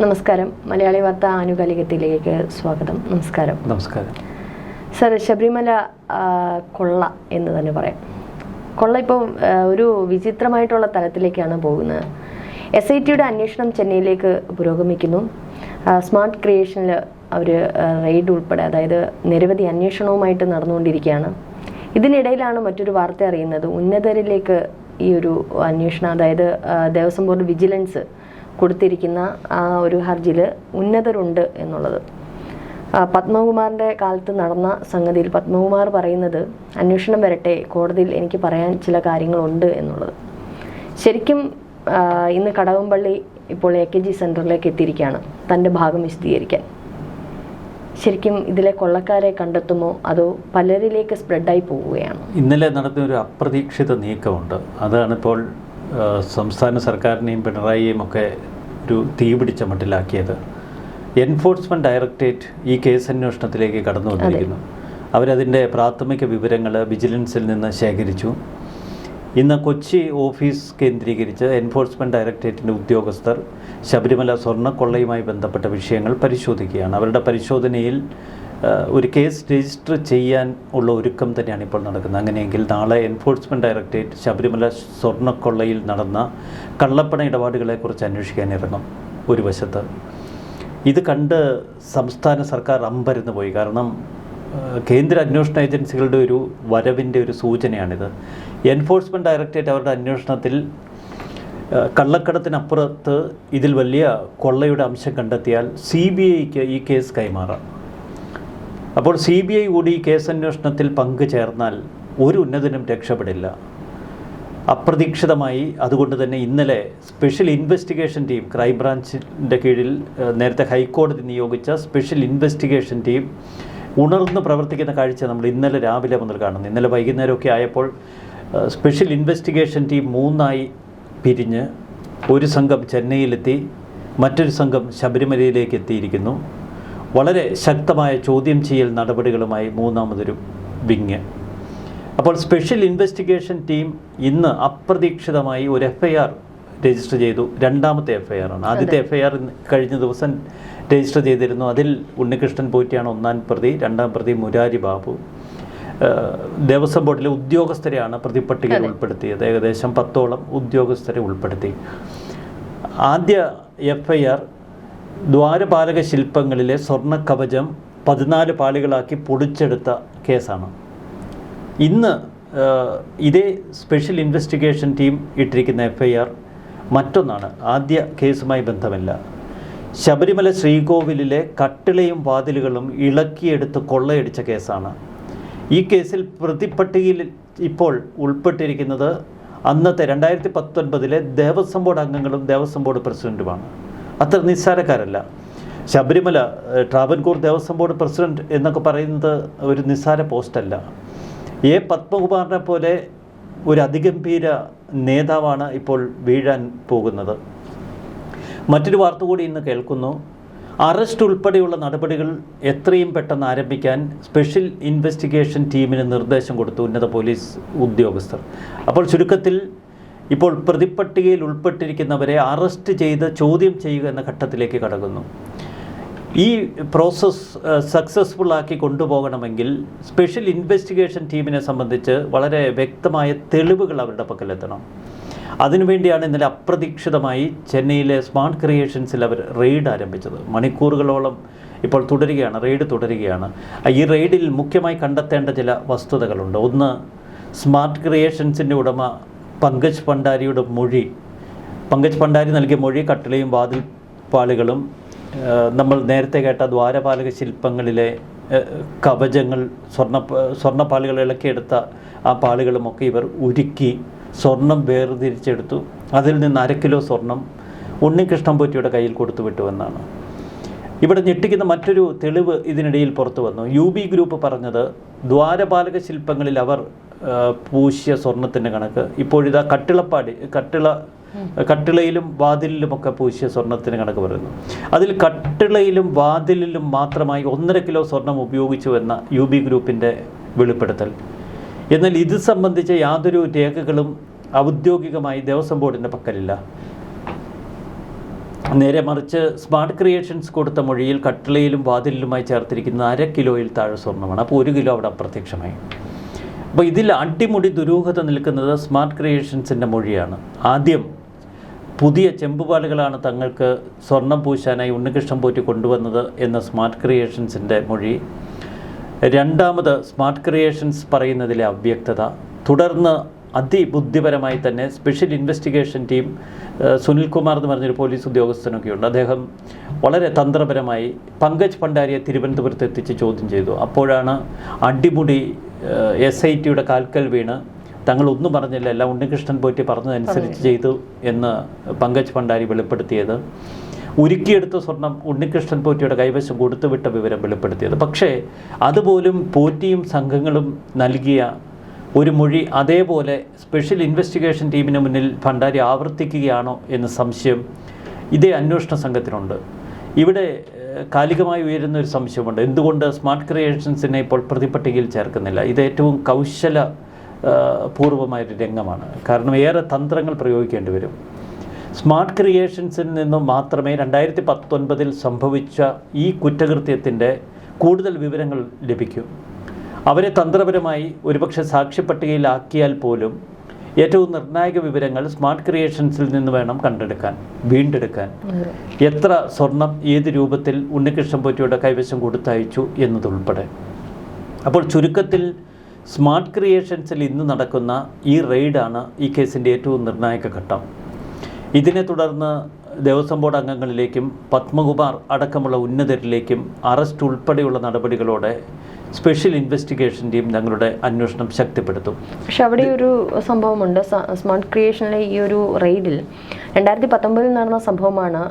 നമസ്കാരം. മലയാളി വാർത്ത ആനുകാലികത്തിലേക്ക് സ്വാഗതം. നമസ്കാരം. നമസ്കാരം. സർ ശബരിമല കൊള്ള എന്ന് തന്നെ പറയാം. കൊള്ള ഇപ്പോൾ ഒരു വിചിത്രമായിട്ടുള്ള തലത്തിലേക്കാണ് പോകുന്നത്. എസ് ഐ ടിയുടെ അന്വേഷണം ചെന്നൈയിലേക്ക് പുരോഗമിക്കുന്നു. സ്മാർട്ട് ക്രിയേഷനിൽ അവർ റെയ്ഡ് ഉൾപ്പെടെ അതായത് നിരവധി അന്വേഷണവുമായിട്ട് നടന്നുകൊണ്ടിരിക്കുകയാണ്. ഇതിനിടയിലാണ് മറ്റൊരു വാർത്ത അറിയുന്നത്. ഉന്നതരിലേക്ക് ഈ ഒരു അന്വേഷണം അതായത് ദേവസ്വം ബോർഡ് വിജിലൻസ് കൊടുത്തിരിക്കുന്ന ആ ഒരു ഹർജിയിൽ ഉന്നതരുണ്ട് എന്നുള്ളത്. പത്മകുമാറിന്റെ കാലത്ത് നടന്ന സംഗതിയിൽ പത്മകുമാർ പറയുന്നത് അന്വേഷണം വരട്ടെ കോടതിയിൽ എനിക്ക് പറയാൻ ചില കാര്യങ്ങളുണ്ട് എന്നുള്ളത്. ശരിക്കും ഇന്ന് കടകംപള്ളി ഇപ്പോൾ എ കെ ജി സെന്ററിലേക്ക് എത്തിയിരിക്കുകയാണ് തന്റെ ഭാഗം വിശദീകരിക്കാൻ. ശരിക്കും ഇതിലെ കൊള്ളക്കാരെ കണ്ടെത്തുമോ? അതോ പലരിലേക്ക് സ്പ്രെഡായി പോവുകയാണ്? ഇന്നലെ നടന്ന ഒരു അപ്രതീക്ഷിത നീക്കമുണ്ട്. അതാണിപ്പോൾ ആ, സംസ്ഥാന സർക്കാരിനെയും പിണറായിയെയും ഒക്കെ ഒരു തീപിടിച്ച മട്ടിലാക്കിയത്. എൻഫോഴ്സ്മെന്റ് ഡയറക്ടറേറ്റ് ഈ കേസ് അന്വേഷണത്തിലേക്ക് കടന്നു വന്നിരിക്കുന്നു അവരതിന്റെ പ്രാഥമിക വിവരങ്ങൾ വിജിലൻസിൽ നിന്ന് ശേഖരിച്ചു. ഇന്ന് കൊച്ചി ഓഫീസ് കേന്ദ്രീകരിച്ച് എൻഫോഴ്സ്മെന്റ് ഡയറക്ടറേറ്റിന്റെ ഉദ്യോഗസ്ഥർ ശബരിമല സ്വർണക്കൊള്ളയുമായി ബന്ധപ്പെട്ട വിഷയങ്ങൾ പരിശോധിക്കുകയാണ്. അവരുടെ പരിശോധനയിൽ ഒരു കേസ് രജിസ്റ്റർ ചെയ്യാൻ ഉള്ള ഒരുക്കം തന്നെയാണ് ഇപ്പോൾ നടക്കുന്നത്. അങ്ങനെയെങ്കിൽ നാളെ എൻഫോഴ്സ്മെന്റ് ഡയറക്ടറേറ്റ് ശബരിമല സ്വർണക്കൊള്ളയിൽ നടന്ന കള്ളപ്പണ ഇടപാടുകളെക്കുറിച്ച് അന്വേഷിക്കാൻ ഇറങ്ങും ഒരു വശത്ത്. ഇത് കണ്ട് സംസ്ഥാന സർക്കാർ അമ്പരന്ന് പോയി. കാരണം കേന്ദ്ര അന്വേഷണ ഏജൻസികളുടെ ഒരു വരവിന്റെ ഒരു സൂചനയാണിത്. എൻഫോഴ്സ്മെന്റ് ഡയറക്ടറേറ്റ് അവരുടെ അന്വേഷണത്തിൽ കള്ളക്കടത്തിനപ്പുറത്ത് ഇതിൽ വലിയ കൊള്ളയുടെ അംശം കണ്ടെത്തിയാൽ സി ബി ഐക്ക് ഈ കേസ് കൈമാറാം. അപ്പോൾ സി ബി ഐ കൂടി കേസന്വേഷണത്തിൽ കേസ് അന്വേഷണത്തിൽ പങ്കു ചേർന്നാൽ ഒരു ഉന്നതനും രക്ഷപ്പെടില്ല. അപ്രതീക്ഷിതമായി അതുകൊണ്ട് തന്നെ ഇന്നലെ സ്പെഷ്യൽ ഇൻവെസ്റ്റിഗേഷൻ ടീം ക്രൈംബ്രാഞ്ചിന്റെ കീഴിൽ നേരത്തെ ഹൈക്കോടതി നിയോഗിച്ച സ്പെഷ്യൽ ഇൻവെസ്റ്റിഗേഷൻ ടീം ഉണർന്ന് പ്രവർത്തിക്കുന്ന കാഴ്ച നമ്മൾ ഇന്നലെ രാവിലെ മുതൽ കാണുന്നു. ഇന്നലെ വൈകുന്നേരമൊക്കെ ആയപ്പോൾ സ്പെഷ്യൽ ഇൻവെസ്റ്റിഗേഷൻ ടീം മൂന്നായി പിരിഞ്ഞ് ഒരു സംഘം ചെന്നൈയിലെത്തി മറ്റൊരു സംഘം ശബരിമലയിലേക്ക് എത്തിയിരിക്കുന്നു. വളരെ ശക്തമായ ചോദ്യം ചെയ്യൽ നടപടികളുമായി മൂന്നാമതൊരു വിങ്. അപ്പോൾ സ്പെഷ്യൽ ഇൻവെസ്റ്റിഗേഷൻ ടീം ഇന്ന് അപ്രതീക്ഷിതമായി ഒരു എഫ് ഐ ആർ രജിസ്റ്റർ ചെയ്തു. രണ്ടാമത്തെ എഫ് ഐ ആർ ആണ് ആദ്യത്തെ എഫ് ഐ ആർ കഴിഞ്ഞ ദിവസം രജിസ്റ്റർ ചെയ്തിരുന്നു. അതിൽ ഉണ്ണികൃഷ്ണൻ പോറ്റിയാണ് ഒന്നാം പ്രതി രണ്ടാം പ്രതി മുരാരി ബാബു. ദേവസ്വം ബോർഡിലെ ഉദ്യോഗസ്ഥരെയാണ് പ്രതിപട്ടികയിൽ ഉൾപ്പെടുത്തിയത്. ഏകദേശം പത്തോളം ഉദ്യോഗസ്ഥരെ ഉൾപ്പെടുത്തി. ആദ്യ എഫ്ഐആർ ഐ ആർ ദ്വാരപാലക ശില്പങ്ങളിലെ സ്വർണ കവചം പതിനാല് പാളികളാക്കി പൊടിച്ചെടുത്ത കേസാണ്. ഇന്ന് ഇതേ സ്പെഷ്യൽ ഇൻവെസ്റ്റിഗേഷൻ ടീം ഇട്ടിരിക്കുന്ന എഫ് ഐ ആർ മറ്റൊന്നാണ്. ആദ്യ കേസുമായി ബന്ധമില്ല. ശബരിമല ശ്രീകോവിലിലെ കട്ടിളയും വാതിലുകളും ഇളക്കിയെടുത്ത് കൊള്ളയടിച്ച കേസാണ്. ഈ കേസിൽ പ്രതിപ്പട്ടികയിൽ ഇപ്പോൾ ഉൾപ്പെട്ടിരിക്കുന്നത് അന്നത്തെ രണ്ടായിരത്തി പത്തൊൻപതിലെ ദേവസ്വം ബോർഡ് അംഗങ്ങളും ദേവസ്വം ബോർഡ് പ്രസിഡന്റുമാണ്. അത്ര നിസ്സാരക്കാരല്ല. ശബരിമല ട്രാവൻകൂർ ദേവസ്വം ബോർഡ് പ്രസിഡന്റ് എന്നൊക്കെ പറയുന്നത് ഒരു നിസ്സാര പോസ്റ്റല്ല. എ പത്മകുമാറിനെ പോലെ ഒരു അതിഗംഭീര നേതാവാണ് ഇപ്പോൾ വീഴാൻ പോകുന്നത്. മറ്റൊരു വാർത്ത കൂടി ഇന്ന് കേൾക്കുന്നു. അറസ്റ്റ് ഉൾപ്പെടെയുള്ള നടപടികൾ എത്രയും പെട്ടെന്ന് ആരംഭിക്കാൻ സ്പെഷ്യൽ ഇൻവെസ്റ്റിഗേഷൻ ടീമിന് നിർദ്ദേശം കൊടുത്തു ഉന്നത പോലീസ് ഉദ്യോഗസ്ഥർ. അപ്പോൾ ചുരുക്കത്തിൽ ഇപ്പോൾ പ്രതിപ്പട്ടികയിൽ ഉൾപ്പെട്ടിരിക്കുന്നവരെ അറസ്റ്റ് ചെയ്ത് ചോദ്യം ചെയ്യുക എന്ന ഘട്ടത്തിലേക്ക് കടക്കുന്നു. ഈ പ്രോസസ്സ് സക്സസ്ഫുൾ ആക്കി കൊണ്ടുപോകണമെങ്കിൽ സ്പെഷ്യൽ ഇൻവെസ്റ്റിഗേഷൻ ടീമിനെ സംബന്ധിച്ച് വളരെ വ്യക്തമായ തെളിവുകൾ അവരുടെ പക്കലെത്തണം. അതിനുവേണ്ടിയാണ് ഇന്നലെ അപ്രതീക്ഷിതമായി ചെന്നൈയിലെ സ്മാർട്ട് ക്രിയേഷൻസിൽ അവർ റെയ്ഡ് ആരംഭിച്ചത്. മണിക്കൂറുകളോളം ഇപ്പോൾ തുടരുകയാണ് റെയ്ഡ് തുടരുകയാണ്. ഈ റെയ്ഡിൽ മുഖ്യമായി കണ്ടെത്തേണ്ട ചില വസ്തുതകളുണ്ട്. ഒന്ന് സ്മാർട്ട് ക്രിയേഷൻസിന്റെ ഉടമ പങ്കജ് ഭണ്ഡാരിയുടെ മൊഴി പങ്കജ് ഭണ്ഡാരി നൽകിയ മൊഴി കട്ടിളയും വാതിൽ പാളികളും നമ്മൾ നേരത്തെ കേട്ട ദ്വാരപാലക ശില്പങ്ങളിലെ കവചങ്ങൾ സ്വർണ സ്വർണപ്പാളികൾ ഇളക്കിയെടുത്ത ആ പാളികളുമൊക്കെ ഇവർ ഉരുക്കി സ്വർണം വേർതിരിച്ചെടുത്തു. അതിൽ നിന്ന് അര കിലോ സ്വർണം ഉണ്ണികൃഷ്ണൻ പോറ്റിയുടെ കയ്യിൽ കൊടുത്തു വിട്ടുവെന്നാണ് ഇവിടെ ഞെട്ടിക്കുന്ന മറ്റൊരു തെളിവ് ഇതിനിടയിൽ പുറത്തു വന്നു. യു ബി ഗ്രൂപ്പ് പറഞ്ഞത് ദ്വാരപാലക ശില്പങ്ങളിൽ അവർ പൂശിയ സ്വർണത്തിന്റെ കണക്ക്. ഇപ്പോഴിതാ കട്ടിളപ്പാടി കട്ടിള കട്ടിളയിലും വാതിലിലുമൊക്കെ പൂശിയ സ്വർണത്തിന് കണക്ക് പറയുന്നു. അതിൽ കട്ടിളയിലും വാതിലിലും മാത്രമായി ഒന്നര കിലോ സ്വർണം ഉപയോഗിച്ചു എന്ന യു ബി ഗ്രൂപ്പിന്റെ വെളിപ്പെടുത്തൽ. എന്നാൽ ഇത് സംബന്ധിച്ച യാതൊരു രേഖകളും ഔദ്യോഗികമായി ദേവസ്വം ബോർഡിന്റെ പക്കലില്ല. നേരെ മറിച്ച് സ്മാർട്ട് ക്രിയേഷൻസ് കൊടുത്ത മൊഴിയിൽ കട്ടിളയിലും വാതിലിലുമായി ചേർത്തിരിക്കുന്ന അര കിലോയിൽ താഴെ സ്വർണമാണ് അപ്പോൾ ഒരു കിലോ അവിടെ അപ്രത്യക്ഷമായി. അപ്പോൾ ഇതിൽ അടിമുടി ദുരൂഹത നിൽക്കുന്നത് സ്മാർട്ട് ക്രിയേഷൻസിന്റെ മൊഴിയാണ്. ആദ്യം പുതിയ ചെമ്പുപാലുകളാണ് തങ്ങൾക്ക് സ്വർണം പൂശാനായി ഉണ്ണികൃഷ്ണൻ പോറ്റി കൊണ്ടുവന്നത് എന്ന സ്മാർട്ട് ക്രിയേഷൻസിന്റെ മൊഴി. രണ്ടാമത് സ്മാർട്ട് ക്രിയേഷൻസ് പറയുന്നതിലെ അവ്യക്തത. തുടർന്ന് അതിബുദ്ധിപരമായി തന്നെ special investigation team Sunil Sunilkumar എന്ന് പറഞ്ഞൊരു പോലീസ് ഉദ്യോഗസ്ഥനൊക്കെയുണ്ട് അദ്ദേഹം വളരെ തന്ത്രപരമായി പങ്കജ് ഭണ്ഡാരിയെ തിരുവനന്തപുരത്ത് എത്തിച്ച് ചോദ്യം ചെയ്തു. അപ്പോഴാണ് അടിമുടി എസ് ഐ ടിയുടെ കാൽക്കൽ വീണ് തങ്ങൾ ഒന്നും പറഞ്ഞില്ല എല്ലാം ഉണ്ണികൃഷ്ണൻ പോറ്റി പറഞ്ഞതനുസരിച്ച് ചെയ്തു എന്ന് പങ്കജ് ഭണ്ഡാരി വെളിപ്പെടുത്തിയത്. ഉരുക്കിയെടുത്ത സ്വർണം ഉണ്ണികൃഷ്ണൻ പോറ്റിയുടെ കൈവശം കൊടുത്തുവിട്ട വിവരം വെളിപ്പെടുത്തിയത്. പക്ഷേ അതുപോലും പോറ്റിയും സംഘങ്ങളും നൽകിയ ഒരു മൊഴി അതേപോലെ സ്പെഷ്യൽ ഇൻവെസ്റ്റിഗേഷൻ ടീമിന് മുന്നിൽ ഭണ്ഡാരി ആവർത്തിക്കുകയാണോ എന്ന സംശയം ഇതേ അന്വേഷണ സംഘത്തിനുണ്ട്. ഇവിടെ കാലികമായി ഉയരുന്ന ഒരു സംശയമുണ്ട്. എന്തുകൊണ്ട് സ്മാർട്ട് ക്രിയേഷൻസിനെ ഇപ്പോൾ പ്രതിപട്ടികയിൽ ചേർക്കുന്നില്ല? ഇത് ഏറ്റവും കൗശല പൂർവമായൊരു രംഗമാണ്. കാരണം ഏറെ തന്ത്രങ്ങൾ പ്രയോഗിക്കേണ്ടി വരും. സ്മാർട്ട് ക്രിയേഷൻസിൽ നിന്നും മാത്രമേ രണ്ടായിരത്തി പത്തൊൻപതിൽ സംഭവിച്ച ഈ കുറ്റകൃത്യത്തിന്റെ കൂടുതൽ വിവരങ്ങൾ ലഭിക്കൂ. അവരെ തന്ത്രപരമായി ഒരുപക്ഷെ സാക്ഷ്യപ്പട്ടികയിലാക്കിയാൽ പോലും ഏറ്റവും നിർണായക വിവരങ്ങൾ സ്മാർട്ട് ക്രിയേഷൻസിൽ നിന്ന് വേണം കണ്ടെടുക്കാൻ വീണ്ടെടുക്കാൻ. എത്ര സ്വർണം ഏത് രൂപത്തിൽ ഉണ്ണികൃഷ്ണൻ പോറ്റിയുടെ കൈവശം കൊടുത്തയച്ചു എന്നതുൾപ്പെടെ. അപ്പോൾ ചുരുക്കത്തിൽ സ്മാർട്ട് ക്രിയേഷൻസിൽ ഇന്ന് നടക്കുന്ന ഈ റെയ്ഡാണ് ഈ കേസിന്റെ ഏറ്റവും നിർണായക ഘട്ടം. ഇതിനെ തുടർന്ന് ദേവസ്വം ബോർഡ് അംഗങ്ങളിലേക്കും പത്മകുമാർ അടക്കമുള്ള ഉന്നതരിലേക്കും അറസ്റ്റ് ഉൾപ്പെടെയുള്ള നടപടികളോടെ സ്പെഷ്യൽ ഇൻവെസ്റ്റിഗേഷൻ ടീം ഞങ്ങളുടെ അന്വേഷണം ശക്തിപ്പെടുത്തും. പക്ഷെ അവിടെ ഒരു സംഭവമുണ്ട്. സ്മാർട്ട് ക്രിയേഷനിലെ ഈ ഒരു റെയ്ഡിൽ രണ്ടായിരത്തി പത്തൊമ്പതിൽ നടന്ന സംഭവമാണ്.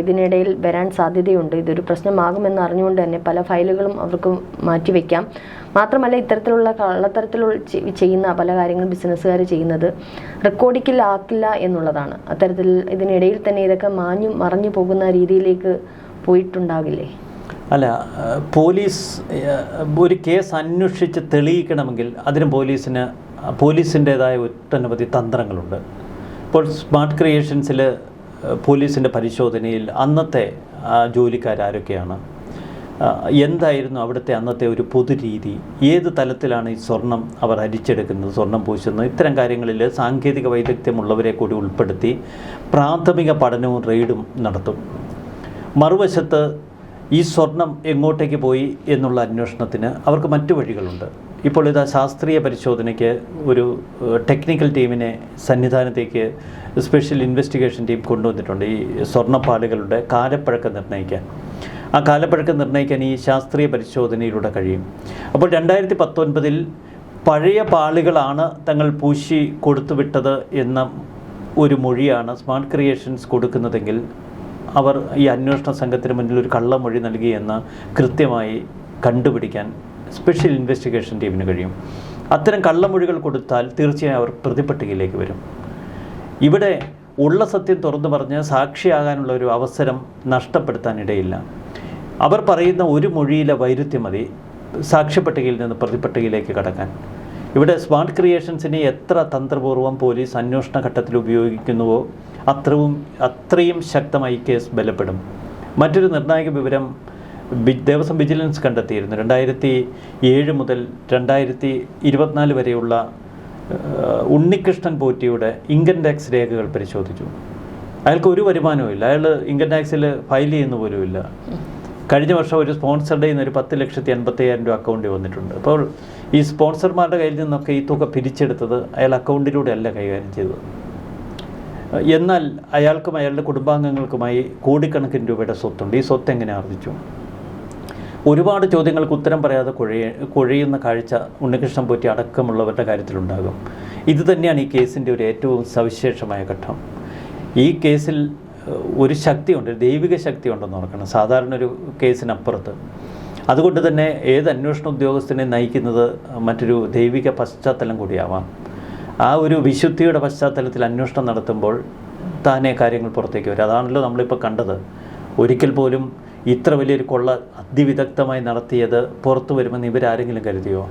ഇതിനിടയിൽ വരാൻ സാധ്യതയുണ്ട്. ഇതൊരു പ്രശ്നമാകുമെന്ന് അറിഞ്ഞുകൊണ്ട് തന്നെ പല ഫയലുകളും അവർക്ക് മാറ്റിവെക്കാം. മാത്രമല്ല ഇത്തരത്തിലുള്ള കള്ളത്തരത്തിലുള്ള ചെയ്യുന്ന പല കാര്യങ്ങളും ബിസിനസ്സുകാർ ചെയ്യുന്നത് റെക്കോർഡിക്കിലാക്കില്ല എന്നുള്ളതാണ്. അത്തരത്തിൽ ഇതിനിടയിൽ തന്നെ ഇതൊക്കെ മാഞ്ഞു മറഞ്ഞു പോകുന്ന രീതിയിലേക്ക് പോയിട്ടുണ്ടാകില്ലേ? അല്ല പോലീസ് ഒരു കേസ് അന്വേഷിച്ച് തെളിയിക്കണമെങ്കിൽ അതിന് പോലീസിന് പോലീസിന്റേതായ ഒട്ടനവധി തന്ത്രങ്ങളുണ്ട്. ഇപ്പോൾ സ്മാർട്ട് ക്രിയേഷൻസിൽ പോലീസിന്റെ പരിശോധനയിൽ അന്നത്തെ ജോലിക്കാരൊക്കെയാണ് എന്തായിരുന്നു അവിടുത്തെ അന്നത്തെ ഒരു പൊതുരീതി? ഏത് തലത്തിലാണ് ഈ സ്വർണം അവർ അരിച്ചെടുക്കുന്നത്? സ്വർണം പൂശുന്നത്? ഇത്തരം കാര്യങ്ങളിൽ സാങ്കേതിക വൈദഗ്ധ്യമുള്ളവരെ കൂടി ഉൾപ്പെടുത്തി പ്രാഥമിക പഠനവും റെയ്ഡും നടത്തും. മറുവശത്ത് ഈ സ്വർണം എങ്ങോട്ടേക്ക് പോയി എന്നുള്ള അന്വേഷണത്തിന് അവർക്ക് മറ്റു വഴികളുണ്ട്. ഇപ്പോൾ ഇതാ ശാസ്ത്രീയ പരിശോധനയ്ക്ക് ഒരു ടെക്നിക്കൽ ടീമിനെ സന്നിധാനത്തേക്ക് സ്പെഷ്യൽ ഇൻവെസ്റ്റിഗേഷൻ ടീം കൊണ്ടുവന്നിട്ടുണ്ട് ഈ സ്വർണപ്പാടുകളുടെ കാലപ്പഴക്കം നിർണയിക്കാൻ. ആ കാലപ്പഴക്കം നിർണയിക്കാൻ ഈ ശാസ്ത്രീയ പരിശോധനയിലൂടെ കഴിയും. അപ്പോൾ രണ്ടായിരത്തി പത്തൊൻപതിൽ പഴയ പാളികളാണ് തങ്ങൾ പൂശി കൊടുത്തുവിട്ടത് എന്ന ഒരു മൊഴിയാണ് സ്മാർട്ട് ക്രിയേഷൻസ് കൊടുക്കുന്നതെങ്കിൽ അവർ ഈ അന്വേഷണ സംഘത്തിന് മുന്നിൽ ഒരു കള്ളമൊഴി നൽകിയെന്ന് കൃത്യമായി കണ്ടുപിടിക്കാൻ സ്പെഷ്യൽ ഇൻവെസ്റ്റിഗേഷൻ ടീമിന് കഴിയും. അത്തരം കള്ളമൊഴികൾ കൊടുത്താൽ തീർച്ചയായും അവർ പ്രതിപട്ടികയിലേക്ക് വരും. ഇവിടെ ഉള്ള സത്യം തുറന്നു പറഞ്ഞ് സാക്ഷിയാകാനുള്ള ഒരു അവസരം നഷ്ടപ്പെടുത്താനിടയില്ല. അവർ പറയുന്ന ഒരു മൊഴിയിലെ വൈരുദ്ധ്യം മതി സാക്ഷ്യപ്പട്ടികയിൽ നിന്ന് പ്രതിപട്ടികയിലേക്ക് കടക്കാൻ. ഇവിടെ സ്മാർട്ട് ക്രിയേഷൻസിനെ എത്ര തന്ത്രപൂർവം പോലീസ് അന്വേഷണ ഘട്ടത്തിൽ ഉപയോഗിക്കുന്നുവോ അത്രയും അത്രയും ശക്തമായി കേസ് ബലപ്പെടും. മറ്റൊരു നിർണായക വിവരം ദേവസ്വം വിജിലൻസ് കണ്ടെത്തിയിരുന്നു. രണ്ടായിരത്തി ഏഴ് മുതൽ രണ്ടായിരത്തി ഇരുപത്തിനാല് വരെയുള്ള ഉണ്ണികൃഷ്ണൻ പോറ്റിയുടെ ഇൻകം ടാക്സ് രേഖകൾ പരിശോധിച്ചു. അയാൾക്ക് ഒരു വരുമാനവുമില്ല അയാൾ ഇൻകം ടാക്സിൽ ഫയൽ ചെയ്യുന്ന പോലുമില്ല കഴിഞ്ഞ വർഷം ഒരു സ്പോൺസറുടെ നിന്ന് ഒരു പത്ത് ലക്ഷത്തി എൺപത്തി അയ്യായിരം രൂപ അക്കൗണ്ടിൽ വന്നിട്ടുണ്ട്. അപ്പോൾ ഈ സ്പോൺസർമാരുടെ കയ്യിൽ നിന്നൊക്കെ ഈ തുക പിരിച്ചെടുത്തത് അയാൾ അക്കൗണ്ടിലൂടെ അല്ല കൈകാര്യം ചെയ്തത്. എന്നാൽ അയാൾക്കും അയാളുടെ കുടുംബാംഗങ്ങൾക്കുമായി കോടിക്കണക്കിന് രൂപയുടെ സ്വത്തുണ്ട്. ഈ സ്വത്ത് എങ്ങനെ ആർജിച്ചു? ഒരുപാട് ചോദ്യങ്ങൾക്ക് ഉത്തരം പറയാതെ കുഴയ കുഴയുന്ന കാഴ്ച ഉണ്ണികൃഷ്ണൻ പോറ്റി അടക്കമുള്ളവരുടെ കാര്യത്തിലുണ്ടാകും. ഇത് തന്നെയാണ് ഈ കേസിന്റെ ഒരു ഏറ്റവും സവിശേഷമായ ഘട്ടം. ഈ കേസിൽ ഒരു ശക്തിയുണ്ട് ഒരു ദൈവിക ശക്തി ഉണ്ടെന്ന് ഓർക്കണം. സാധാരണ ഒരു കേസിനപ്പുറത്ത്. അതുകൊണ്ട് തന്നെ ഏത് അന്വേഷണ ഉദ്യോഗസ്ഥനെ നയിക്കുന്നത് മറ്റൊരു ദൈവിക പശ്ചാത്തലം കൂടിയാവാം. ആ ഒരു വിശുദ്ധിയുടെ പശ്ചാത്തലത്തിൽ അന്വേഷണം നടത്തുമ്പോൾ താനെ കാര്യങ്ങൾ പുറത്തേക്ക് വരും. അതാണല്ലോ നമ്മളിപ്പോൾ കണ്ടത്. ഒരിക്കൽ പോലും ഇത്ര വലിയൊരു കൊള്ള അതിവിദഗ്ധമായി നടത്തിയത് പുറത്തു വരുമെന്ന് ഇവരാരെങ്കിലും കരുതിയോ?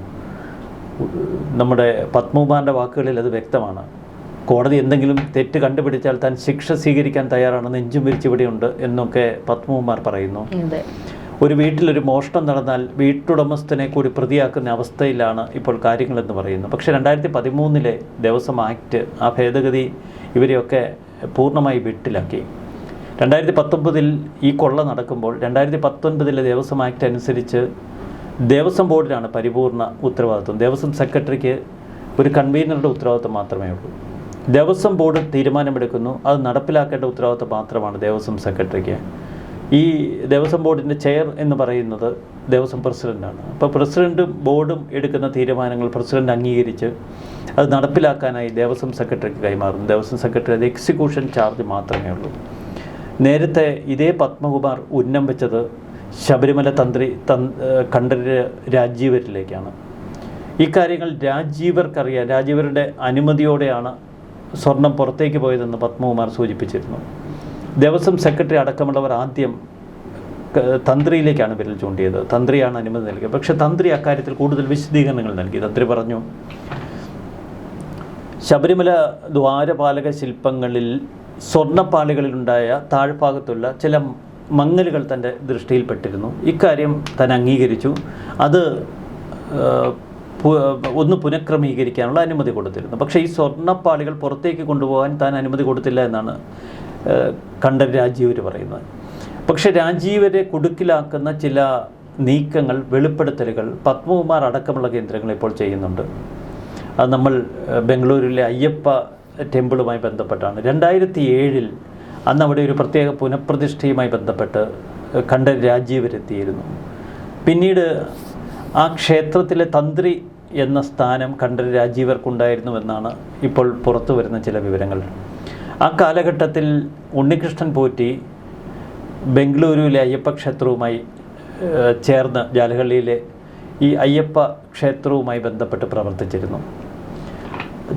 നമ്മുടെ പത്മകുമാറിന്റെ വാക്കുകളിൽ അത് വ്യക്തമാണ്. കോടതി എന്തെങ്കിലും തെറ്റ് കണ്ടുപിടിച്ചാൽ താൻ ശിക്ഷ സ്വീകരിക്കാൻ തയ്യാറാണ് നെഞ്ചും വിരിച്ചിവിടെയുണ്ട് എന്നൊക്കെ പത്മകുമാർ പറയുന്നു. ഒരു വീട്ടിലൊരു മോഷണം നടന്നാൽ വീട്ടുടമസ്ഥനെ കൂടി പ്രതിയാക്കുന്ന അവസ്ഥയിലാണ് ഇപ്പോൾ കാര്യങ്ങളെന്ന് പറയുന്നു. പക്ഷേ രണ്ടായിരത്തി പതിമൂന്നിലെ ദേവസ്വം ആക്ട് ആ ഭേദഗതി ഇവരെയൊക്കെ പൂർണമായി വീട്ടിലാക്കി. രണ്ടായിരത്തി പത്തൊമ്പതിൽ ഈ കൊള്ള നടക്കുമ്പോൾ രണ്ടായിരത്തി പത്തൊൻപതിലെ ദേവസ്വം ആക്ട് അനുസരിച്ച് ദേവസ്വം ബോർഡിനാണ് പരിപൂർണ ഉത്തരവാദിത്വം. ദേവസ്വം സെക്രട്ടറിക്ക് ഒരു കൺവീനറുടെ ഉത്തരവാദിത്വം മാത്രമേ ഉള്ളൂ. ദേവസ്വം ബോർഡ് തീരുമാനമെടുക്കുന്നു. അത് നടപ്പിലാക്കേണ്ട ഉത്തരവാദിത്വം മാത്രമാണ് ദേവസ്വം സെക്രട്ടറിക്ക്. ഈ ദേവസ്വം ബോർഡിന്റെ ചെയർ എന്ന് പറയുന്നത് ദേവസ്വം പ്രസിഡന്റാണ് അപ്പോൾ പ്രസിഡന്റും ബോർഡും എടുക്കുന്ന തീരുമാനങ്ങൾ പ്രസിഡന്റ് അംഗീകരിച്ച് അത് നടപ്പിലാക്കാനായി ദേവസ്വം സെക്രട്ടറിക്ക് കൈമാറും ദേവസ്വം സെക്രട്ടറി അത് എക്സിക്യൂഷൻ ചാർജ് മാത്രമേ ഉള്ളൂ. നേരത്തെ ഇതേ പത്മകുമാർ ഉന്നം വെച്ചത് ശബരിമല തന്ത്രി തന് കണ്ഠര് രാജീവരിലേക്കാണ്. ഇക്കാര്യങ്ങൾ രാജീവർക്കറിയാം. രാജീവരുടെ അനുമതിയോടെയാണ് സ്വർണം പുറത്തേക്ക് പോയതെന്ന് പത്മകുമാർ സൂചിപ്പിച്ചിരുന്നു. ദേവസ്വം സെക്രട്ടറി അടക്കമുള്ളവർ ആദ്യം തന്ത്രിയിലേക്കാണ് വിരൽ ചൂണ്ടിയത്. തന്ത്രിയാണ് അനുമതി നൽകിയത്. പക്ഷേ തന്ത്രി അക്കാര്യത്തിൽ കൂടുതൽ വിശദീകരണങ്ങൾ നൽകി. തന്ത്രി പറഞ്ഞു ശബരിമല ദ്വാരപാലക ശില്പങ്ങളിൽ സ്വർണപ്പാളികളിലുണ്ടായ താഴ്ഭാഗത്തുള്ള ചില മങ്ങലുകൾ തന്റെ ദൃഷ്ടിയിൽപ്പെട്ടിരുന്നു. ഇക്കാര്യം താൻ അംഗീകരിച്ചു. അത് ഒന്ന് പുനഃക്രമീകരിക്കാനുള്ള അനുമതി കൊടുത്തിരുന്നു. പക്ഷേ ഈ സ്വർണപ്പാളികൾ പുറത്തേക്ക് കൊണ്ടുപോകാൻ താൻ അനുമതി കൊടുത്തില്ല എന്നാണ് കണ്ഠൻ രാജീവർ പറയുന്നത്. പക്ഷെ രാജീവരെ കുടുക്കിലാക്കുന്ന ചില നീക്കങ്ങൾ വെളിപ്പെടുത്തലുകൾ പത്മകുമാർ അടക്കമുള്ള കേന്ദ്രങ്ങൾ ഇപ്പോൾ ചെയ്യുന്നുണ്ട്. അത് നമ്മൾ ബംഗളൂരുവിലെ അയ്യപ്പ ടെമ്പിളുമായി ബന്ധപ്പെട്ടാണ്. രണ്ടായിരത്തി ഏഴിൽ അന്ന് അവിടെ ഒരു പ്രത്യേക പുനഃപ്രതിഷ്ഠയുമായി ബന്ധപ്പെട്ട് കണ്ടൻ കണ്ഠൻ രാജീവരെത്തിയിരുന്നു. പിന്നീട് ആ ക്ഷേത്രത്തിലെ തന്ത്രി എന്ന സ്ഥാനം കണ്ഠൻ രാജീവർക്കുണ്ടായിരുന്നുവെന്നാണ് ഇപ്പോൾ പുറത്തു വരുന്ന ചില വിവരങ്ങൾ. ആ കാലഘട്ടത്തിൽ ഉണ്ണികൃഷ്ണൻ പോറ്റി ബംഗളൂരുവിലെ അയ്യപ്പ ക്ഷേത്രവുമായി ചേർന്ന് ജാലഹള്ളിയിലെ ഈ അയ്യപ്പ ക്ഷേത്രവുമായി ബന്ധപ്പെട്ട് പ്രവർത്തിച്ചിരുന്നു.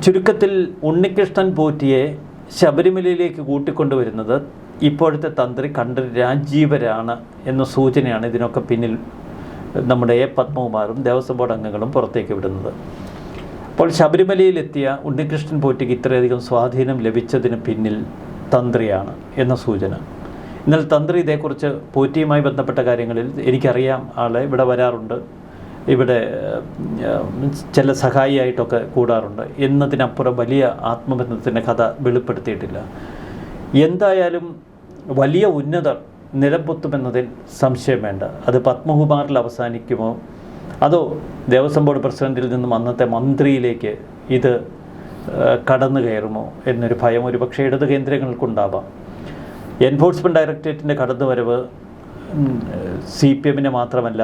ചുരുക്കത്തിൽ ഉണ്ണികൃഷ്ണൻ പോറ്റിയെ ശബരിമലയിലേക്ക് കൂട്ടിക്കൊണ്ടുവരുന്നത് ഇപ്പോഴത്തെ തന്ത്രി കണ്ഠ രാജീവരാണ് എന്ന സൂചനയാണ് ഇതിനൊക്കെ പിന്നിൽ നമ്മുടെ എ പത്മകുമാറും ദേവസ്വം ബോർഡ് അംഗങ്ങളും പുറത്തേക്ക് വിടുന്നത്. അപ്പോൾ ശബരിമലയിലെത്തിയ ഉണ്ണികൃഷ്ണൻ പോറ്റിക്ക് ഇത്രയധികം സ്വാധീനം ലഭിച്ചതിന് പിന്നിൽ തന്ത്രിയാണ് എന്ന സൂചന. എന്നാൽ തന്ത്രി ഇതേക്കുറിച്ച് പോറ്റിയുമായി ബന്ധപ്പെട്ട കാര്യങ്ങളിൽ എനിക്കറിയാം ആളെ ഇവിടെ വരാറുണ്ട്. ഇവിടെ ചില സഹായിയായിട്ടൊക്കെ കൂടാറുണ്ട്. എന്നതിനപ്പുറം വലിയ ആത്മബന്ധത്തിന്റെ കഥ വെളിപ്പെടുത്തിയിട്ടില്ല. എന്തായാലും വലിയ ഉന്നതർ നിലംപൊത്തുമെന്നതിൽ സംശയം വേണ്ട. അത് പത്മകുമാറിൽ അവസാനിക്കുമോ? അതോ ദേവസ്വം ബോർഡ് പ്രസിഡന്റിൽ നിന്നും അന്നത്തെ മന്ത്രിയിലേക്ക് ഇത് കടന്നു കയറുമോ എന്നൊരു ഭയം ഒരു പക്ഷേ ഇടത് കേന്ദ്രങ്ങൾക്കുണ്ടാവാം. എൻഫോഴ്സ്മെന്റ് ഡയറക്ടറേറ്റിന്റെ കടന്നുവരവ് സി പി എമ്മിനെ മാത്രമല്ല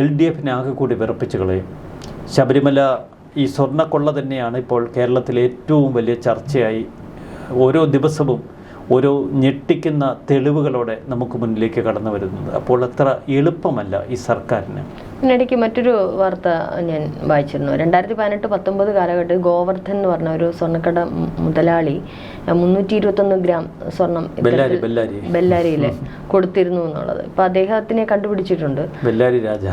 എൽ ഡി എഫിനെ ആകെ കൂടി വിറപ്പിച്ച് കളയും. ശബരിമല ഈ സ്വർണക്കൊള്ള തന്നെയാണ് ഇപ്പോൾ കേരളത്തിലെ ഏറ്റവും വലിയ ചർച്ചയായി. ഓരോ ദിവസവും ഓരോ ഞെട്ടിക്കുന്ന തെളിവുകളോടെ നമുക്ക് മുന്നിലേക്ക് കടന്നു വരുന്നത്. അപ്പോൾ അത്ര എളുപ്പമല്ല ഈ സർക്കാരിന്. ഇതിനിടയ്ക്ക് മറ്റൊരു വാർത്ത ഞാൻ വായിച്ചിരുന്നു. രണ്ടായിരത്തി പതിനെട്ട് പത്തൊമ്പത് കാലഘട്ടത്തിൽ ഗോവർദ്ധൻ എന്ന് പറഞ്ഞ ഒരു സ്വർണക്കട മുതലാളി മുന്നൂറ്റി ഇരുപത്തൊന്ന് ഗ്രാം സ്വർണം ബെല്ലാരിയിൽ കൊടുത്തിരുന്നു എന്നുള്ളത്. ഇപ്പൊ അദ്ദേഹത്തിനെ കണ്ടുപിടിച്ചിട്ടുണ്ട്. ബെല്ലാരി രാജ.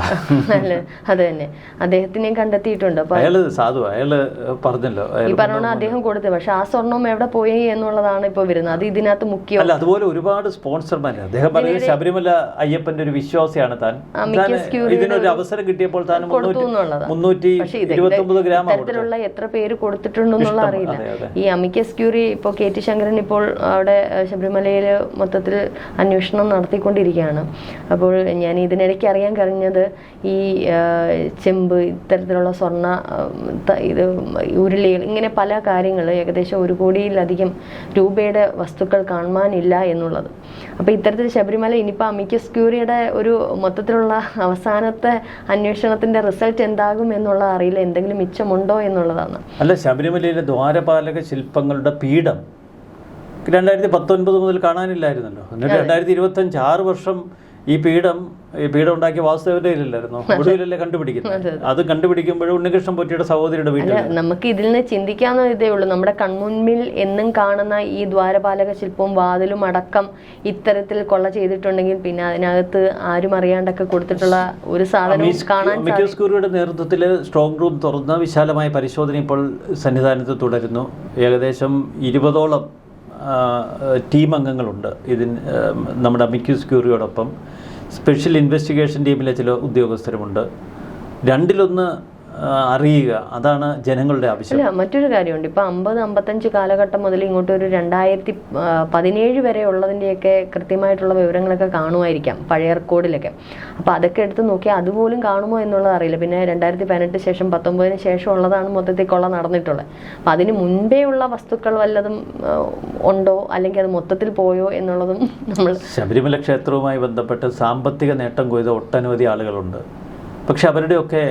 അല്ല? അത് തന്നെ. അദ്ദേഹത്തിനെ കണ്ടെത്തിയിട്ടുണ്ട്. അപ്പൊ അയാൾ സാധു അയാൾ പറഞ്ഞല്ലോ. ഈ പറഞ്ഞ അദ്ദേഹം കൊടുത്തത്. പക്ഷെ ആ സ്വർണം എവിടെ പോയി എന്നുള്ളതാണ് ഇപ്പൊ വരുന്നത്. അത് ഇതിനകത്ത് മുഖ്യം. അതുപോലെ ഒരുപാട് സ്പോൺസർമാർ അദ്ദേഹം പറയുന്നത് ശബരിമല അയ്യപ്പന്റെ ഒരു വിശ്വാസിയാണ് താൻ. ഇതിനൊരു അവസരം കിട്ടിയപ്പോൾ മുന്നൂറ്റി ഇരുപത്തി ഗ്രാം ഇത്തരത്തിലുള്ള എത്ര പേര് കൊടുത്തിട്ടുണ്ടെന്നുള്ള അറിയില്ല. ഈ അമിക്കസ് ക്യൂറി ഇപ്പോൾ കെ ടി ശങ്കരൻ ഇപ്പോൾ അവിടെ ശബരിമലയിൽ മൊത്തത്തിൽ അന്വേഷണം നടത്തിക്കൊണ്ടിരിക്കുകയാണ്. അപ്പോൾ ഞാൻ ഇതിനിടയ്ക്ക് അറിയാൻ കഴിഞ്ഞത് ഈ ചെമ്പ് ഇത്തരത്തിലുള്ള സ്വർണ ഇത് ഉരുളികൾ ഇങ്ങനെ പല കാര്യങ്ങൾ ഏകദേശം ഒരു കോടിയിലധികം രൂപയുടെ വസ്തുക്കൾ കാണുവാനില്ല എന്നുള്ളത്. അപ്പോൾ ഇത്തരത്തിൽ ശബരിമല ഇനിയിപ്പോൾ അമിക്കസ് ക്യൂറിയുടെ ഒരു മൊത്തത്തിലുള്ള അവസാനത്തെ അന്വേഷണത്തിന്റെ റിസൾട്ട് എന്താകും എന്നുള്ള അറിയില്ല എന്തെങ്കിലും മിച്ചമുണ്ടോ എന്നുള്ളതാണ്. അല്ല ശബരിമലയിലെ ദ്വാരപാലക ശില്പങ്ങളുടെ പീഠം രണ്ടായിരത്തി പത്തൊൻപത് മുതൽ കാണാനില്ലായിരുന്നല്ലോ. എന്നിട്ട് രണ്ടായിരത്തി ഇരുപത്തഞ്ച് ആറ് വർഷം ഈ പീഠം ഈ പീഠം ഉണ്ടാക്കിയ വാസുദേവന്റെ കയ്യിലല്ലായിരുന്നോ? ഒടുവിലല്ലേ കണ്ടുപിടിക്കുന്നത്? അത് കണ്ടുപിടിക്കുമ്പോഴും ഉണ്ണികൃഷ്ണൻ പൊറ്റിയുടെ സഹോദരിയുടെ വീട്ടിൽ നമുക്ക് ഇതിൽ നിന്ന് ചിന്തിക്കാവുന്ന ഇതേ ഉള്ളൂ. നമ്മുടെ കൺമുൻപിൽ എന്നും കാണുന്ന ഈ ദ്വാരപാലക ശില്പവും വാതിലും അടക്കം ഇത്തരത്തിൽ കൊള്ള ചെയ്തിട്ടുണ്ടെങ്കിൽ പിന്നെ അതിനകത്ത് ആരും അറിയാണ്ടൊക്കെ കൊടുത്തിട്ടുള്ള ഒരു സാധനം കാണാൻ നേതൃത്വത്തിൽ സ്ട്രോങ് റൂം തുറന്ന വിശാലമായ പരിശോധന ഇപ്പോൾ സന്നിധാനത്ത് തുടരുന്നു. ഏകദേശം ഇരുപതോളം ടീം അംഗങ്ങളുണ്ട്. ഇതിന് നമ്മുടെ അമിക്യൂസ് ക്യൂറിയോടൊപ്പം സ്പെഷ്യൽ ഇൻവെസ്റ്റിഗേഷൻ ടീമിലെ ചില ഉദ്യോഗസ്ഥരുമുണ്ട്. രണ്ടിലൊന്ന് അറിയുക. അതാണ് ജനങ്ങളുടെ ആവശ്യം. അല്ല മറ്റൊരു കാര്യമുണ്ട്. ഇപ്പൊ അമ്പത് അമ്പത്തഞ്ച് കാലഘട്ടം മുതൽ ഇങ്ങോട്ട് ഒരു രണ്ടായിരത്തി പതിനേഴ് വരെ ഉള്ളതിന്റെയൊക്കെ കൃത്യമായിട്ടുള്ള വിവരങ്ങളൊക്കെ കാണുമായിരിക്കാം പഴയ റെക്കോർഡിലൊക്കെ. അപ്പൊ അതൊക്കെ എടുത്ത് നോക്കിയാൽ അതുപോലും കാണുമോ എന്നുള്ളത് അറിയില്ല. പിന്നെ രണ്ടായിരത്തി പതിനെട്ട് ശേഷം പത്തൊമ്പതിന് ശേഷം ഉള്ളതാണ് മൊത്തത്തിൽ കൊള്ള നടന്നിട്ടുള്ളത്. അപ്പൊ അതിന് മുൻപേ ഉള്ള വസ്തുക്കൾ വല്ലതും ഉണ്ടോ? അല്ലെങ്കിൽ അത് മൊത്തത്തിൽ പോയോ എന്നുള്ളതും നമ്മൾ ശബരിമല ക്ഷേത്രവുമായി ബന്ധപ്പെട്ട് സാമ്പത്തിക നേട്ടം കൊയ്ത ഒട്ടനവധി ആളുകളുണ്ട്. പക്ഷെ അവരുടെയൊക്കെ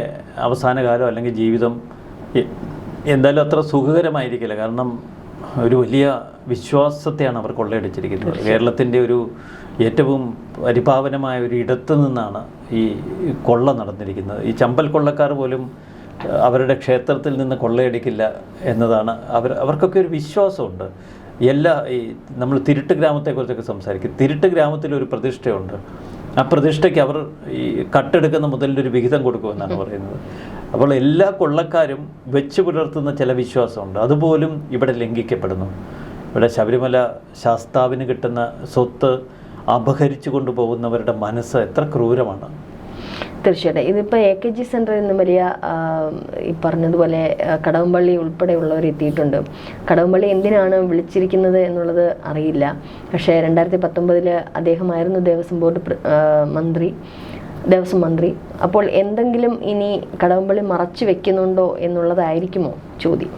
അവസാന കാലം അല്ലെങ്കിൽ ജീവിതം എന്തായാലും അത്ര സുഖകരമായിരിക്കില്ല. കാരണം ഒരു വലിയ വിശ്വാസത്തെയാണ് അവർ കൊള്ളയടിച്ചിരിക്കുന്നത്. കേരളത്തിന്റെ ഒരു ഏറ്റവും പരിപാവനമായ ഒരു ഇടത്ത് നിന്നാണ് ഈ കൊള്ള നടന്നിരിക്കുന്നത്. ഈ ചമ്പൽ കൊള്ളക്കാർ പോലും അവരുടെ ക്ഷേത്രത്തിൽ നിന്ന് കൊള്ളയടിക്കില്ല എന്നതാണ് അവർ അവർക്കൊക്കെ ഒരു വിശ്വാസമുണ്ട്. എല്ലാ ഈ നമ്മൾ തിരുട്ട് ഗ്രാമത്തെക്കുറിച്ചൊക്കെ സംസാരിക്കും. തിരുട്ട് ഗ്രാമത്തിൽ ഒരു പ്രതിഷ്ഠയുണ്ട്. ആ പ്രതിഷ്ഠയ്ക്ക് അവർ ഈ കട്ടെടുക്കുന്ന മുതലിന്റെ ഒരു വിഹിതം കൊടുക്കുമെന്നാണ് പറയുന്നത്. അപ്പോൾ എല്ലാ കൊള്ളക്കാരും വെച്ച് പുലർത്തുന്ന ചില വിശ്വാസമുണ്ട്. അതുപോലും ഇവിടെ ലംഘിക്കപ്പെടുന്നു. ഇവിടെ ശബരിമല ശാസ്താവിന് കിട്ടുന്ന സ്വത്ത് അപഹരിച്ചു കൊണ്ടുപോകുന്നവരുടെ മനസ്സ് എത്ര ക്രൂരമാണ്. തീർച്ചയായിട്ടും. ഇതിപ്പോൾ എ കെ ജി സെന്ററിൽ നിന്നും വലിയ ഈ പറഞ്ഞതുപോലെ കടവമ്പള്ളി ഉൾപ്പെടെയുള്ളവർ എത്തിയിട്ടുണ്ട്. കടവമ്പള്ളി എന്തിനാണ് വിളിച്ചിരിക്കുന്നത് എന്നുള്ളത് അറിയില്ല. പക്ഷേ രണ്ടായിരത്തി പത്തൊമ്പതിൽ അദ്ദേഹമായിരുന്നു ദേവസ്വം ബോർഡ് മന്ത്രി ദേവസ്വം മന്ത്രി. അപ്പോൾ എന്തെങ്കിലും ഇനി കടവമ്പള്ളി മറച്ചു വെക്കുന്നുണ്ടോ എന്നുള്ളതായിരിക്കുമോ ചോദ്യം?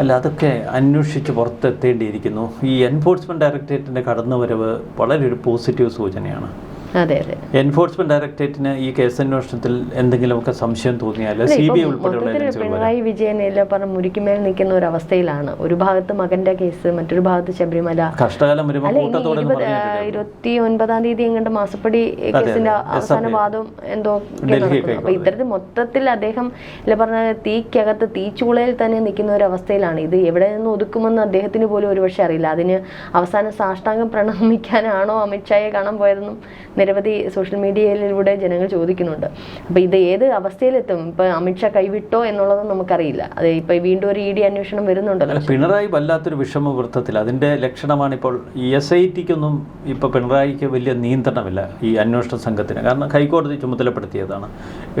അല്ല അതൊക്കെ അന്വേഷിച്ച് പുറത്തെത്തേണ്ടിയിരിക്കുന്നു. ഈ എൻഫോഴ്സ്മെന്റ് ഡയറക്ടറേറ്റിന്റെ കടന്നുവരവ് വളരെ ഒരു പോസിറ്റീവ് സൂചനയാണ്. അതെ അതെ. എൻഫോഴ്സ്മെന്റ് ഡയറക്ടറേറ്റിന് ഈ കേസ് അന്വേഷണത്തിൽ എന്തെങ്കിലുമൊക്കെ സംശയം തോന്നിയാൽ സി ബി ഐ ഉൾപ്പെടെയുള്ള മൊത്തത്തിൽ പിണറായി വിജയൻ എല്ലാം പറഞ്ഞ മുരിക്കുമേൽ നിൽക്കുന്ന ഒരു അവസ്ഥയിലാണ്. ഒരു ഭാഗത്ത് മകന്റെ കേസ് മറ്റൊരു ഭാഗത്ത് ശബരിമല. കഷ്ടകാലം ഇരുപത്തി ഒൻപതാം തീയതി എങ്ങാണ്ട് മാസപ്പടി കേസിന്റെ അവസാന വാദം എന്തോ അപ്പൊ ഇത്തരത്തിൽ മൊത്തത്തിൽ അദ്ദേഹം അല്ല പറഞ്ഞ തീക്കകത്ത് തീച്ചൂളയിൽ തന്നെ നിൽക്കുന്ന ഒരു അവസ്ഥയിലാണ്. ഇത് എവിടെ നിന്ന് ഒതുക്കുമെന്ന് അദ്ദേഹത്തിന് പോലും ഒരുപക്ഷെ അറിയില്ല. അതിന് അവസാന സാഷ്ടാംഗം പ്രണമിക്കാനാണോ അമിത്ഷായെ കാണാൻ പോയതെന്നും നിരവധി സോഷ്യൽ മീഡിയയിലൂടെ ജനങ്ങൾ ചോദിക്കുന്നുണ്ട്. അപ്പൊ ഇത് ഏത് അവസ്ഥയിലെത്തും? ഇപ്പൊ അമിത്ഷാ കൈവിട്ടോ എന്നുള്ളത് നമുക്കറിയില്ല. അത് ഇപ്പൊ വീണ്ടും ഒരു ഇ ഡി അന്വേഷണം വരുന്നുണ്ടല്ലോ. പിണറായി വല്ലാത്തൊരു വിഷമവൃത്തത്തിൽ. അതിന്റെ ലക്ഷണമാണ് ഇപ്പോൾ എസ് ഐ ടിക്കൊന്നും ഇപ്പോൾ പിണറായിക്ക് വലിയ നിയന്ത്രണമില്ല ഈ അന്വേഷണ സംഘത്തിന്. കാരണം ഹൈക്കോടതി ചുമതലപ്പെടുത്തിയതാണ്.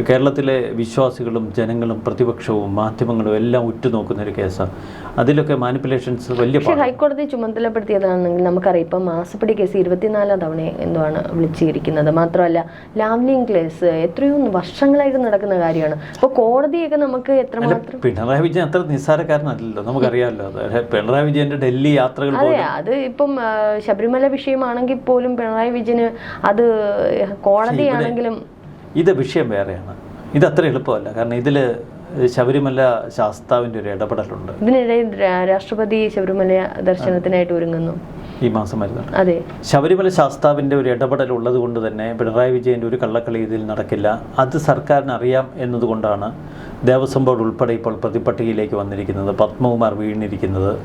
കേരളത്തിലെ വിശ്വാസികളും ജനങ്ങളും പ്രതിപക്ഷവും മാധ്യമങ്ങളും എല്ലാം ഉറ്റുനോക്കുന്ന ഒരു കേസാണ് അതിലൊക്കെ മാനിപ്പുലേഷൻസ് വലിയ പക്ഷെ ഹൈക്കോടതി ചുമതലപ്പെടുത്തിയതാണെങ്കിൽ നമുക്കറിയാം. ഇപ്പം മാസപ്പടി കേസ് ഇരുപത്തിനാലാം തവണ എന്താണ് വിളിച്ചിരിക്കുന്നത്. മാത്രമല്ല ലാവ്ലിംഗ് കേസ് എത്രയോ വർഷങ്ങളായിട്ട് നടക്കുന്ന കാര്യമാണ്. അപ്പോൾ കോടതിയൊക്കെ നമുക്ക് എത്ര എത്രമാത്രം പിണറായി വിജയൻ അത്ര നിസ്സാരക്കാരനല്ലല്ലോ. നമുക്കറിയാമല്ലോ. പിണറായി വിജയന്റെ ഡൽഹി യാത്രകൾ അതെ അത് ഇപ്പം ശബരിമല വിഷയമാണെങ്കിൽ പോലും പിണറായി വിജയന് അത് കോടതിയാണെങ്കിലും ഇത് വിഷയം വേറെയാണ്. ഇത് അത്ര എളുപ്പമല്ല. കാരണം ഇതിൽ ശബരിമല ശാസ്താവിന്റെ ഒരു ഇടപെടലുണ്ട്. ഇതിനിടയിൽ രാഷ്ട്രപതി ശബരിമല ദർശനത്തിനായിട്ട് ഒരുങ്ങുന്നു. ഈ മാസം വരുന്നുണ്ട്. അതെ. ശബരിമല ശാസ്താവിന്റെ ഒരു ഇടപെടൽ ഉള്ളത് കൊണ്ട് തന്നെ പിണറായി വിജയന്റെ ഒരു കള്ളക്കളി ഇതിൽ നടക്കില്ല. അത് സർക്കാരിന് അറിയാം എന്നതുകൊണ്ടാണ് ദേവസ്വം ബോർഡ് ഉൾപ്പെടെ ഇപ്പോൾ പ്രതിപട്ടികയിലേക്ക് വന്നിരിക്കുന്നത്. പത്മകുമാർ വീണിരിക്കുന്നത്.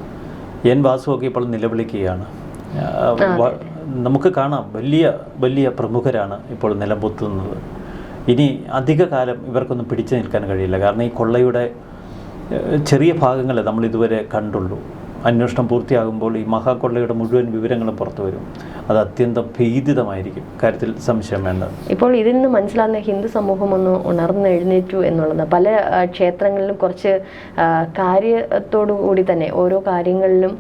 എൻ വാസുവൊക്കെ ഇപ്പോൾ നിലവിളിക്കുകയാണ്. നമുക്ക് കാണാം. വലിയ വലിയ പ്രമുഖരാണ് ഇപ്പോൾ നിലമ്പൊത്തുന്നത്. ഇനി അധികകാലം ഇവർക്കൊന്നും പിടിച്ചു നിൽക്കാൻ കഴിയില്ല. കാരണം ഈ കൊള്ളയുടെ ചെറിയ ഭാഗങ്ങളെ നമ്മൾ ഇതുവരെ കണ്ടുള്ളൂ. അന്വേഷണം പൂർത്തിയാകുമ്പോൾ ഈ മഹാകൊള്ളയുടെ മുഴുവൻ വിവരങ്ങളും പുറത്തു വരും. അത് അത്യന്തം ഭീതിതമായിരിക്കും. കാര്യത്തിൽ സംശയം വേണ്ട. ഇപ്പോൾ ഇതിൽ നിന്ന് മനസ്സിലാകുന്ന ഹിന്ദു സമൂഹം ഒന്ന് ഉണർന്നു എഴുന്നേറ്റു എന്നുള്ളത് പല ക്ഷേത്രങ്ങളിലും കുറച്ച് കാര്യത്തോടു കൂടി തന്നെ ഓരോ കാര്യങ്ങളിലും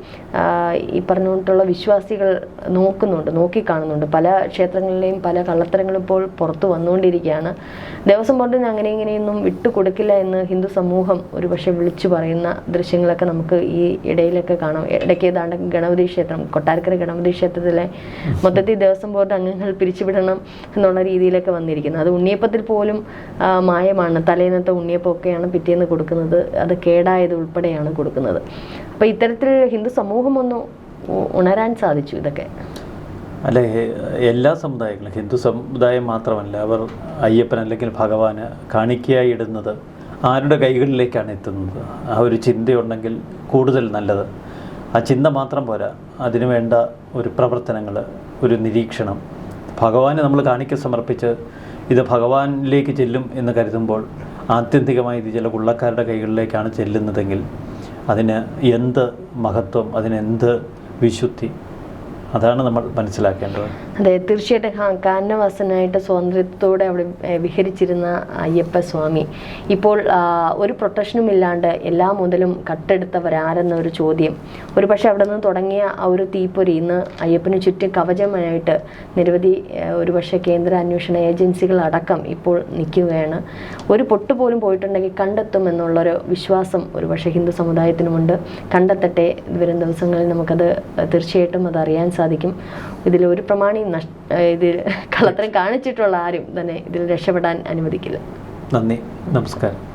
ഈ പറഞ്ഞുകൊണ്ടുള്ള വിശ്വാസികൾ നോക്കുന്നുണ്ട് നോക്കിക്കാണുന്നുണ്ട്. പല ക്ഷേത്രങ്ങളിലെയും പല കള്ളത്തരങ്ങളും ഇപ്പോൾ പുറത്തു വന്നുകൊണ്ടിരിക്കുകയാണ്. ദേവസ്വം ബോർഡിന് അങ്ങനെ ഇങ്ങനെയൊന്നും വിട്ടുകൊടുക്കില്ല എന്ന് ഹിന്ദു സമൂഹം ഒരു പക്ഷേ വിളിച്ചു പറയുന്ന ദൃശ്യങ്ങളൊക്കെ നമുക്ക് ഈ ഇടയിലൊക്കെ കാണാം. ഇടയ്ക്ക് ഏതാണ്ട് ഗണപതി ക്ഷേത്രം കൊട്ടാരക്കര ഗണപതി ക്ഷേത്രത്തിലെ മൊത്തത്തിൽ ദേവസ്വം ബോർഡ് അംഗങ്ങൾ പിരിച്ചുവിടണം എന്നുള്ള രീതിയിലൊക്കെ വന്നിരിക്കുന്നു. അത് ഉണ്ണിയപ്പത്തിൽ പോലും മായമാണ്. തലേന്നത്തെ ഉണ്ണിയപ്പൊക്കെയാണ് പിറ്റേന്ന് കൊടുക്കുന്നത്. അത് കേടായത് ഉൾപ്പെടെയാണ് കൊടുക്കുന്നത്. അപ്പോൾ ഇത്തരത്തിൽ ഹിന്ദു സമൂഹം ഒന്ന് ഉണരാൻ സാധിച്ചു ഇതൊക്കെ. അല്ലെ എല്ലാ സമുദായങ്ങളും ഹിന്ദു സമുദായം മാത്രമല്ല അവർ അയ്യപ്പൻ അല്ലെങ്കിൽ ഭഗവാന് കാണിക്കയായി ഇടുന്നത് ആരുടെ കൈകളിലേക്കാണ് എത്തുന്നത്? ആ ഒരു ചിന്തയുണ്ടെങ്കിൽ കൂടുതൽ നല്ലത്. ആ ചിന്ത മാത്രം പോരാ. അതിനു വേണ്ട ഒരു പ്രവർത്തനങ്ങൾ ഒരു നിരീക്ഷണം. ഭഗവാനെ നമ്മൾ കാണിക്ക സമർപ്പിച്ച് ഇത് ഭഗവാനിലേക്ക് ചെല്ലും എന്ന് കരുതുമ്പോൾ ആത്യന്തികമായി ഇത് ചില ഉള്ളക്കാരുടെ കൈകളിലേക്കാണ് ചെല്ലുന്നതെങ്കിൽ അതിന് എന്ത് മഹത്വം അതിനെന്ത് വിശുദ്ധി? അതാണ് നമ്മൾ മനസ്സിലാക്കേണ്ടത്. അതെ തീർച്ചയായിട്ടും കാ- കാനനവാസനായിട്ട് സ്വാതന്ത്ര്യത്തോടെ അവിടെ വിഹരിച്ചിരുന്ന അയ്യപ്പ സ്വാമി. ഇപ്പോൾ ഒരു പ്രൊട്ടക്ഷനും ഇല്ലാണ്ട് എല്ലാ മുതലും കട്ടെടുത്തവരാരെന്ന ഒരു ചോദ്യം. ഒരു പക്ഷേ അവിടെ നിന്ന് തുടങ്ങിയ ആ ഒരു തീപ്പൊരി ഇന്ന് അയ്യപ്പന് ചുറ്റും കവചമായിട്ട് നിരവധി ഒരുപക്ഷെ ഒരു പക്ഷേ കേന്ദ്ര അന്വേഷണ ഏജൻസികൾ അടക്കം ഇപ്പോൾ നിൽക്കുകയാണ്. ഒരു പൊട്ട് പോലും പോയിട്ടുണ്ടെങ്കിൽ കണ്ടെത്തും എന്നുള്ളൊരു വിശ്വാസം ഒരു പക്ഷേ ഹിന്ദു സമുദായത്തിനുമുണ്ട്. കണ്ടെത്തട്ടെ വരും ദിവസങ്ങളിൽ നമുക്കത് തീർച്ചയായിട്ടും അത് അറിയാൻ സാധിക്കും. ഇതിൽ ഒരു പ്രമാണിയും ഇതിൽ കള്ളത്തരം കാണിച്ചിട്ടുള്ള ആരും തന്നെ ഇതിൽ രക്ഷപ്പെടാൻ അനുവദിക്കില്ല. നന്ദി. നമസ്കാരം.